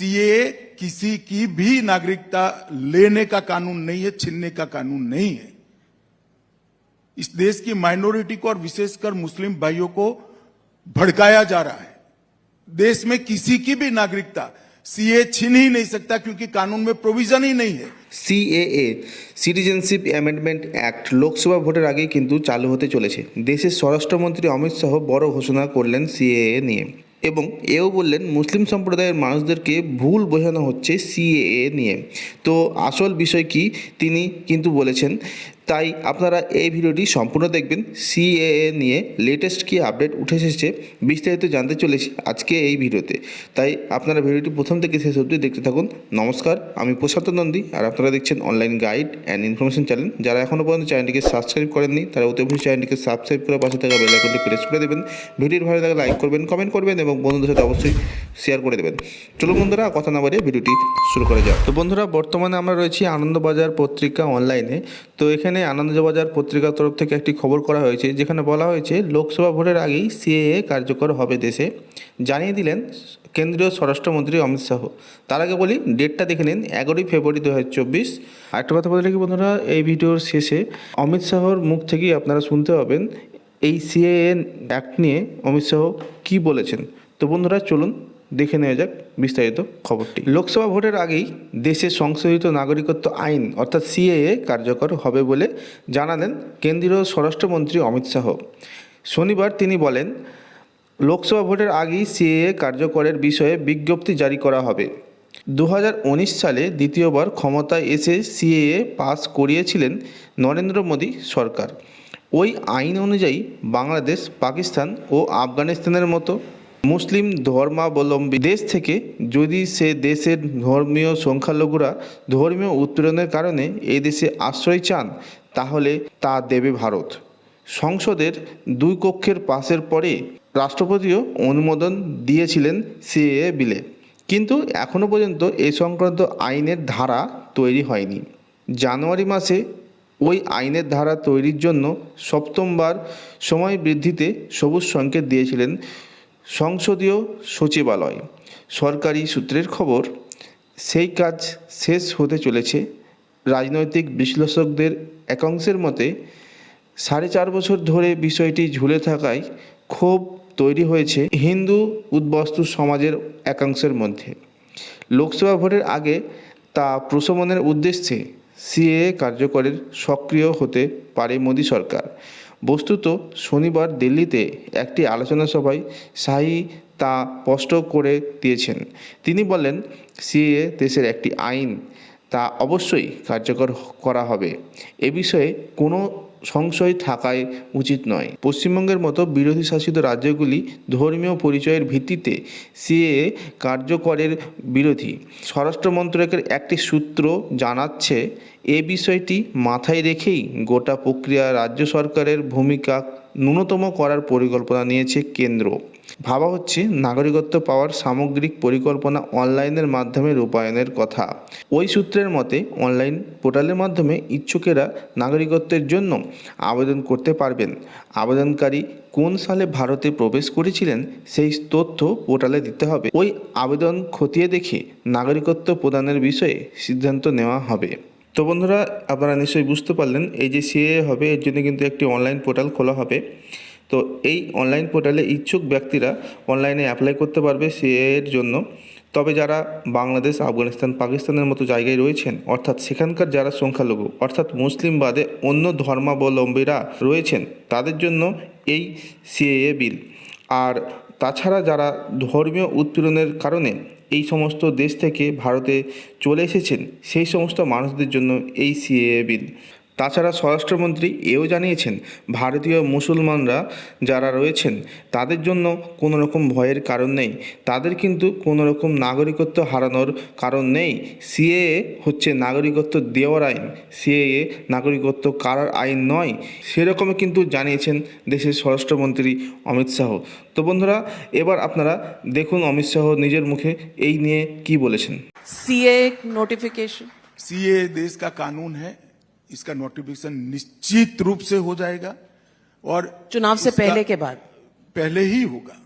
CA किसी की भी नागरिकता लेने का कानून नहीं है छीनने का कानून नहीं है इस देश की माइनॉरिटी को और विशेषकर मुस्लिम भाइयों को भड़काया जा रहा है देश में किसी की भी नागरिकता सीए छीन ही नहीं सकता क्योंकि कानून में प्रोविजन ही नहीं है CAA Citizenship Amendment Act Lok Sabha ভোটের আগেই কিন্তু চালু হতে চলেছে দেশের স্বরাষ্ট্রমন্ত্রী অমিত শাহ বড় ঘোষণা করলেন সিএএ নিয়ে এবং এও বললেন, মুসলিম সম্প্রদায়ের মানুষদেরকে ভুল বোঝানো হচ্ছে সিএএ নিয়ে। তো আসল বিষয় কি? তিনি কিন্তু বলেছেন তাই আপনারা এই ভিডিওটি সম্পূর্ণ দেখবেন। সিএএ নিয়ে লেটেস্ট কি আপডেট উঠে এসেছে বিস্তারিত জানতে চলেছি আজকে এই ভিডিওতে। তাই আপনারা ভিডিওটি প্রথম থেকে শেষ অবধি দেখতে থাকুন। নমস্কার, আমি প্রশান্ত নন্দী আর আপনারা দেখছেন online guide and information channel যারা এখনও পর্যন্ত চ্যানেলটিকে সাবস্ক্রাইব করেননি, তারা অতি অবশ্যই চ্যানেলটিকে সাবস্ক্রাইব করে পাশে থাকা বেল আইকনটি প্রেস করে দেবেন। ভিডিওর ভালো লাগলে লাইক করবেন কমেন্ট করবেন এবং বন্ধুদের সাথে অবশ্যই শেয়ার করে দেবেন। চলুন বন্ধুরা, কথা না বাড়িয়ে ভিডিওটি শুরু করা যাক। তো বন্ধুরা, বর্তমানে আমরা রয়েছি আনন্দবাজার পত্রিকা অনলাইনে তো এখানে আনন্দবাজার পত্রিকার তরফ থেকে একটি খবর করা হয়েছে, যেখানে বলা হয়েছে, লোকসভা ভোটের আগেই সিএএ কার্যকর হবে দেশে। জানিয়ে দিলেন কেন্দ্রীয় স্বরাষ্ট্রমন্ত্রী অমিত শাহ। তার আগে বলি, ডেটটা দেখে নিন, এগারোই ফেব্রুয়ারি দু হাজার চব্বিশ আরেকটা কথা বলে রাখি বন্ধুরা, এই ভিডিওর শেষে অমিত শাহর মুখ থেকেই আপনারা শুনতে পাবেন এই সিএএ অ্যাক্ট নিয়ে অমিত শাহ কী বলেছেন। তো বন্ধুরা, চলুন দেখে নেওয়া যাক বিস্তারিত খবরটি। লোকসভা ভোটের আগেই দেশে সংশোধিত নাগরিকত্ব আইন, অর্থাৎ সিএএ, কার্যকর হবে বলে জানালেন কেন্দ্রীয় স্বরাষ্ট্রমন্ত্রী অমিত শাহ। শনিবার তিনি বলেন, লোকসভা ভোটের আগেই সিএএ কার্যকরের বিষয়ে বিজ্ঞপ্তি জারি করা হবে। দু হাজার উনিশ সালে দ্বিতীয়বার ক্ষমতায় এসে সিএএ পাস করিয়েছিলেন নরেন্দ্র মোদী সরকার। ওই আইন অনুযায়ী বাংলাদেশ, পাকিস্তান ও আফগানিস্তানের মতো মুসলিম ধর্মাবলম্বী দেশ থেকে যদি সে দেশের ধর্মীয় সংখ্যালঘুরা ধর্মীয় উত্তরণের কারণে এই দেশে আশ্রয় চান, তাহলে তা দেবে ভারত। সংসদের দুই কক্ষের পাশের পরে রাষ্ট্রপতিও অনুমোদন দিয়েছিলেন সিএএ বিলে। কিন্তু এখনও পর্যন্ত এ সংক্রান্ত আইনের ধারা তৈরি হয়নি। জানুয়ারি মাসে ওই আইনের ধারা তৈরির জন্য সপ্তমবার সময় বৃদ্ধিতে সবুজ সংকেত দিয়েছিলেন সংসদীয় সচিবালয়। সরকারি সূত্রের খবর, সেই কাজ শেষ হতে চলেছে। রাজনৈতিক বিশ্লেষকদের একাংশের মতে, সাড়ে চার বছর ধরে বিষয়টি ঝুলে থাকায় ক্ষোভ তৈরি হয়েছে হিন্দু উদ্বস্তু সমাজের একাংশের মধ্যে। লোকসভা ভোটের আগে তা প্রশমনের উদ্দেশ্যে সিএএ কার্যকরের সক্রিয় হতে পারে মোদী সরকার। বস্তুত শনিবার দিল্লিতে একটি আলোচনা সভায় শাহী তা স্পষ্ট করে দিয়েছেন। তিনি বলেন সিএ দেশের একটি আইন, তা অবশ্যই কার্যকর করা হবে। এ বিষয়ে কোনো সংশয় থাকাই উচিত নয়। পশ্চিমবঙ্গের মতো বিরোধী শাসিত রাজ্যগুলি ধর্মীয় পরিচয়ের ভিত্তিতে সিএ কার্যকরের বিরোধী। স্বরাষ্ট্র মন্ত্রকের একটি সূত্র জানাচ্ছে এ বিষয়টি মাথায় রেখেই গোটা প্রক্রিয়া রাজ্য সরকারের ভূমিকা ন্যূনতম করার পরিকল্পনা নিয়েছে কেন্দ্র। ভাবা হচ্ছে নাগরিকত্ব পাওয়ার সামগ্রিক পরিকল্পনা অনলাইনের মাধ্যমে রূপায়ণের কথা। ওই সূত্রের মতে, অনলাইন পোর্টালের মাধ্যমে ইচ্ছুকেরা নাগরিকত্বের জন্য আবেদন করতে পারবেন। আবেদনকারী কোন সালে ভারতে প্রবেশ করেছিলেন সেই তথ্য পোর্টালে দিতে হবে। ওই আবেদন খতিয়ে দেখে নাগরিকত্ব প্রদানের বিষয়ে সিদ্ধান্ত নেওয়া হবে। তো বন্ধুরা, আপনারা নিশ্চয়ই বুঝতে পারলেন এই যে সিএ হবে, এর জন্য কিন্তু একটি অনলাইন পোর্টাল খোলা হবে। তো এই অনলাইন পোর্টালে ইচ্ছুক ব্যক্তিরা অনলাইনে অ্যাপ্লাই করতে পারবে সিএ এর জন্য। তবে যারা বাংলাদেশ, আফগানিস্তান, পাকিস্তানের মতো জায়গায় রয়েছেন, অর্থাৎ সেখানকার যারা সংখ্যালঘু, অর্থাৎ মুসলিম বাদে অন্য ধর্মাবলম্বীরা রয়েছেন, তাদের জন্য এই সিএএ বিল। আর তাছাড়া যারা ধর্মীয় উৎপীড়নের কারণে এই সমস্ত দেশ থেকে ভারতে চলে এসেছেন, সেই সমস্ত মানুষদের জন্য এই সিএএ বিল তাছাড়া স্বরাষ্ট্রমন্ত্রী এও জানিয়েছেন ভারতীয় মুসলমানরা যারা রয়েছেন তাদের জন্য কোনো রকম ভয়ের কারণ নেই তাদের কিন্তু কোনো রকম নাগরিকত্ব হারানোর কারণ নেই সিএএ হচ্ছে নাগরিকত্ব দেওয়ার আইন সিএএ নাগরিকত্ব কারার আইন নয় সেরকমই কিন্তু জানিয়েছেন দেশের স্বরাষ্ট্রমন্ত্রী অমিত শাহ তো বন্ধুরা এবার আপনারা দেখুন অমিত শাহ নিজের মুখে এই নিয়ে কি বলেছেন सीए नोटिफिकेशन सीए देश का कानून है इसका नोटिफिकेशन निश्चित रूप से हो जाएगा और चुनाव से पहले के बाद। पहले ही होगा।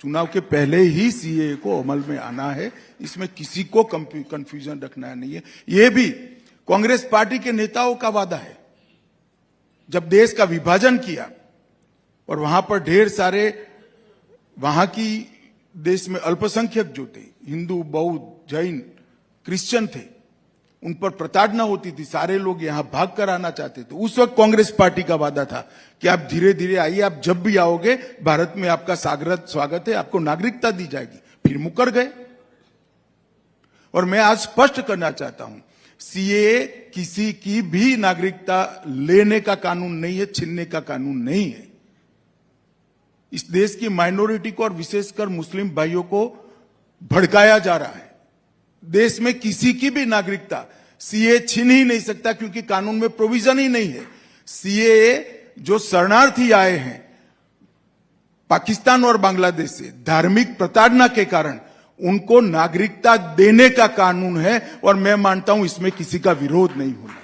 चुनाव के पहले ही सीए को अमल में आना है। इसमें किसी को कंफ्यूजन रखना नहीं है। ये भी कांग्रेस पार्टी के नेताओं का वादा है। जब देश का विभाजन किया और वहाँ पर ढेर सारे वहाँ की देश में अल्पसंख्यक जो थे हिंदू बौद्ध जैन क्रिश्चियन थे उन पर प्रताड़ना होती थी। सारे लोग यहाँ भाग कर आना चाहते थे। उस वक्त कांग्रेस पार्टी का वादा था कि आप धीरे धीरे आइए, आप जब भी आओगे, भारत में आपका सागरत स्वागत है, आपको नागरिकता दी जाएगी। फिर मुकर गए। और मैं आज स्पष्ट करना चाहता हूँ, सीए किसी की भी नागरिकता लेने का कानून नहीं है, छीनने का कानून नहीं है। इस देश की माइनॉरिटी को और विशेषकर मुस्लिम भाइयों को भड़काया जा रहा है। देश में किसी की भी नागरिकता सीए छीन ही नहीं सकता क्योंकि कानून में प्रोविज़न ही नहीं है। सीए जो शरणार्थी आए हैं, पाकिस्तान और बांग्लादेश से, धार्मिक प्रताड़ना के कारण, उनको नागरिकता देने का कानून है और मैं मानता हूँ इसमें किसी का विरोध नहीं होना।